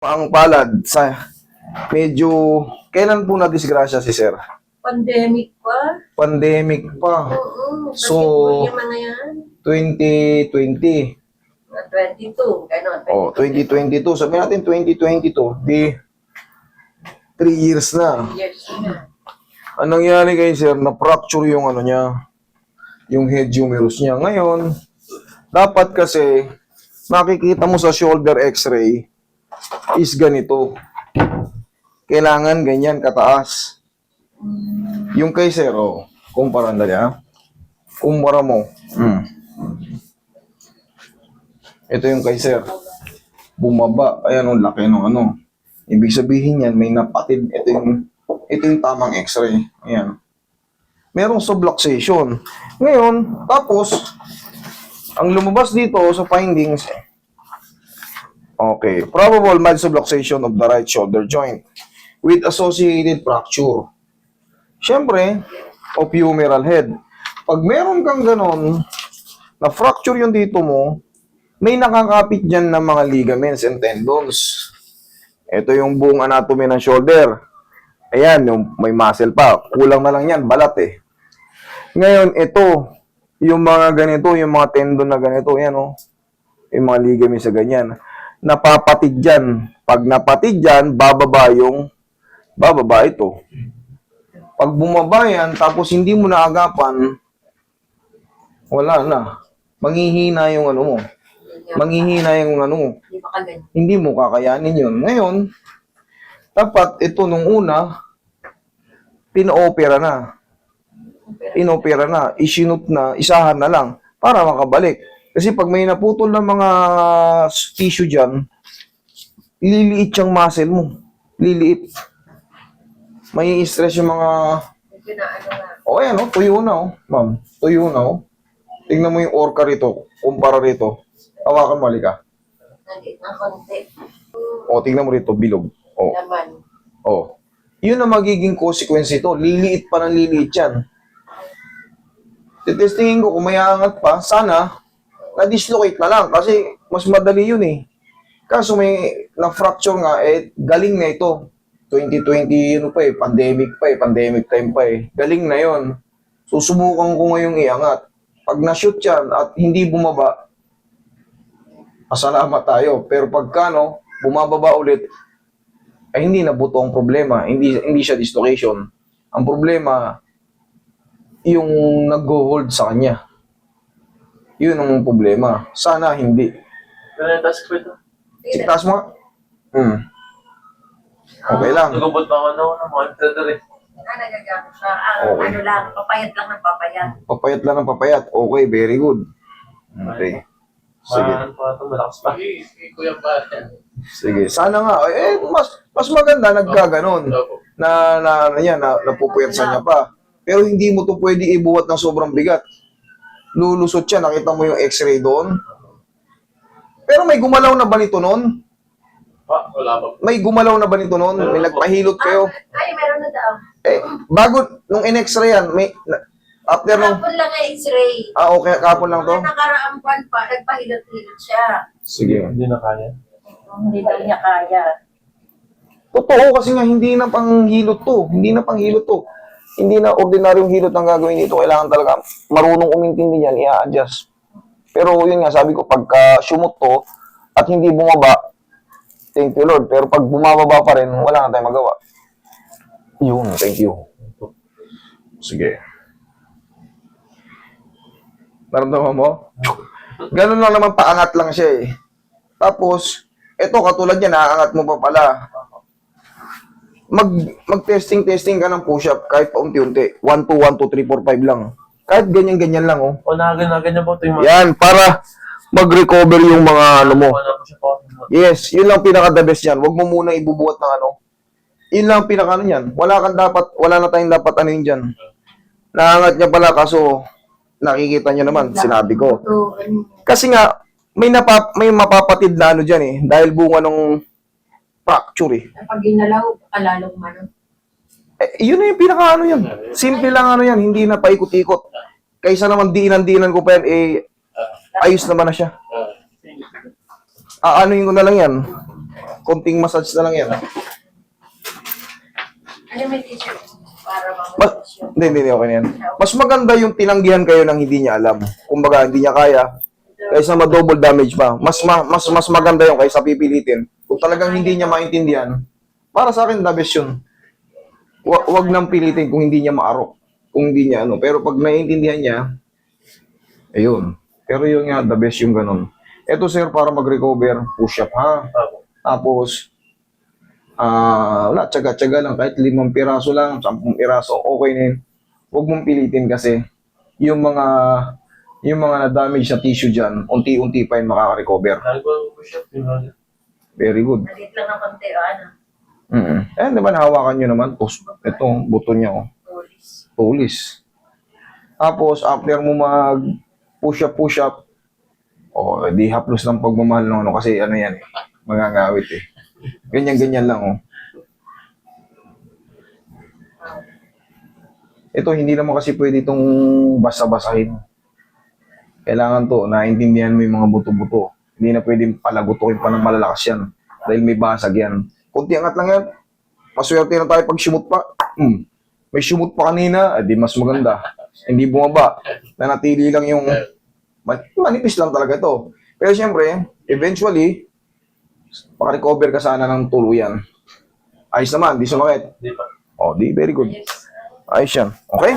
ang palad sa medyo kailan po na disgrasya si sir? Pandemic pa. Pandemic pa. Oo. So, So, yung mga yan. 2020. Na 22. Ganon. Oh, 2022. Sabi natin 2022. Di 3 years na. Years na. Anong nangyari kay sir? Na-fracture yung ano niya. Yung head humerus niya. Ngayon, dapat kasi makikita mo sa shoulder x-ray is ganito. Kailangan ganyan kataas. Yung kay oh, kumpara na ha. Kumpara mo. Hmm. Ito yung kay sir. Bumaba. Ayan, ang laki ng ano. Ibig sabihin yan, may napatid. Ito yung, ito yung tamang x-ray. Ayan. Merong subluxation. Ngayon, tapos, ang lumabas dito sa findings, okay, probable mild subluxation of the right shoulder joint with associated fracture. Siyempre, of humeral head. Pag meron kang ganon, na fracture yung dito mo, may nakakapit dyan ng mga ligaments and tendons. Ito yung buong anatomy ng shoulder. Ayan, yung may muscle pa. Kulang na lang yan, balat eh. Ngayon, ito, yung mga ganito, yung mga tendon na ganito, yan oh. Yung mga ligaments sa ganyan. Napapatid dyan. Pag napatid dyan, bababa yung, bababa ito. Pag bumaba yan, tapos hindi mo naagapan, wala na. Manghihina yung ano mo. Manghihina yung ano mo Hindi mo kakayanin yun. Ngayon, dapat ito nung una, pina-opera na. Inopera na, isinut na, isahan na lang para makabalik. Kasi pag may naputol na mga tissue dyan, liliit yung muscle mo. Liliit. May stress yung mga... Ano. O oh, ayan, oh, tuyo na, oh. Ma'am, tuyo na, oh. Tingnan mo yung orca rito, kumpara rito. Hawakan mo, halika. Nandit na konti. O, tingnan mo rito, bilog. O, Laman. Oh. Yun ang magiging consequence ito. Liliit pa ng liliit yan. Titestingin ko kung may aangat pa, sana na-dislocate na lang kasi mas madali yun eh. Kaso may na-fracture nga, eh, galing na ito. 2020, yun pa eh, pandemic pa eh, pandemic time pa eh. Galing na yon. Susubukan ko ngayong iangat. Pag na-shoot yan at hindi bumaba, pasalamat tayo. Pero pagka no, bumababa ulit, ay hindi na buto ang problema, hindi hindi siya dislocation. Ang problema yung nag-hold sa kanya. Yun ang problema. Sana hindi. Pero yung task ko ito. Siktas mo nga. Hmm. Okay lang. Nagubot pa ako ng mga embedded eh. Ah, nagagamit siya. Ah, Okay. ano lang, papayat lang ng papayat. Papayat lang ng papayat. Okay, very good. Okay. Sige. Mahal pa ito, malakas pa. Kuya pa yan. Sige. Sana nga. Eh, mas mas maganda nagkaganon. Na, na, na yan, na, napupuyat sa niya pa. Pero hindi mo to pwede ibuhat ng sobrang bigat. Lulusot siya. Nakita mo yung x-ray doon. Pero may gumalaw na ba nito noon? Pa, wala pa. May gumalaw na ba nito noon? May nagpahilot kayo? Ah, ay, meron na daw. Eh, bago, nung in-x-ray yan, may, na- after nung, Kahapon lang ang x-ray. ah, okay, kapon lang to? Mga nakaraang buwan pa, nagpahilot-hilot siya. Sige. Hindi na kaya. Hindi daw niya kaya. Totoo kasi nga, hindi na panghilot to. Hindi na panghilot to. Hindi na ordinaryong hilot ang gagawin dito. Kailangan talaga marunong umintindi yan, i-adjust. Pero yun nga, sabi ko, pagka sumot to at hindi bumaba, thank you Lord. Pero pag bumababa pa rin, wala na tayong magawa. Yun, thank you. Sige. Naramdaman mo? Ganun lang naman, paangat lang siya eh. Tapos, eto katulad yan, naaangat mo pa pala. Mag, mag-testing, testing ka ng push-up kahit paunti-unti. 1, 2, 1, 2, 3, 4, 5 lang. Kahit ganyan-ganyan lang, oh. O nagan-nagan po ito yung mga... Yan, para mag-recover yung mga ano mo. Wala po siya po. Yes, yun lang pinaka-the best yan. Huwag mo muna ibubuhat ng ano. Yun lang pinaka ano yan. Wala kang dapat, wala na tayong dapat ano yun dyan. Naangat niya pala kaso nakikita niyo naman, sinabi ko. Ano, Kasi nga, may, napap, may mapapatid na ano dyan eh. Dahil bunga ng fracture eh. pag ginalaw, alalong mano. Eh, yun na yung pinaka ano yan. Simple lang ano yan, hindi na paikot-ikot. Kaysa naman diinan-diinan ko pa yan, eh, ayos naman na siya. Ah, Aanoin ko na lang yan. konting massage na lang yan. Ano may? Para Mas, hindi, hindi, hindi, okay na yan. Mas maganda yung tinanggihan kayo ng hindi niya alam. Kumbaga, hindi niya kaya, kaysa ma-double damage pa. Mas, ma, mas, mas maganda yung kaysa pipilitin. Kung talagang hindi niya maintindihan, para sa akin, the best yun. Wa- wag nang pilitin kung hindi niya maarok. Kung hindi niya ano. Pero pag naiintindihan niya, ayun. Pero yun nga, the best yung ganun. Eto sir, para mag-recover, push up ha. Tapos, ah, wala, tsaga-tsaga lang. Kahit limang piraso lang, sampung piraso, okay na yun. Huwag mong pilitin kasi yung mga yung mga na-damage na tissue dyan, unti-unti pa yung makaka-recover. Very good. Maliit lang ng konti, o ano? Mm Eh, di ba nahawakan nyo naman? Pus, ito, buto niya, oh. Tulis. Tulis. Tapos, after mo mag push up, push up, oh, di haplos ng pagmamahal ng ano, kasi ano yan eh, mangangawit eh. Ganyan-ganyan lang, oh. Ito, hindi naman kasi pwede itong basa-basahin. Kailangan to, naintindihan mo yung mga buto-buto. Hindi na pwedeng palagutukin pa ng malalakas yan. Dahil may basag yan. Kunti angat lang yan. Maswerte na tayo pag sumut pa. Hmm. May sumut pa kanina, edi mas maganda. Hindi bumaba. Nanatili lang yung man- manipis lang talaga ito. Pero siyempre, eventually, makarecover ka sana ng tuluyan. Ayos naman, di sumakit. Di ba? Oh, di, very good. Ayos yan. Okay?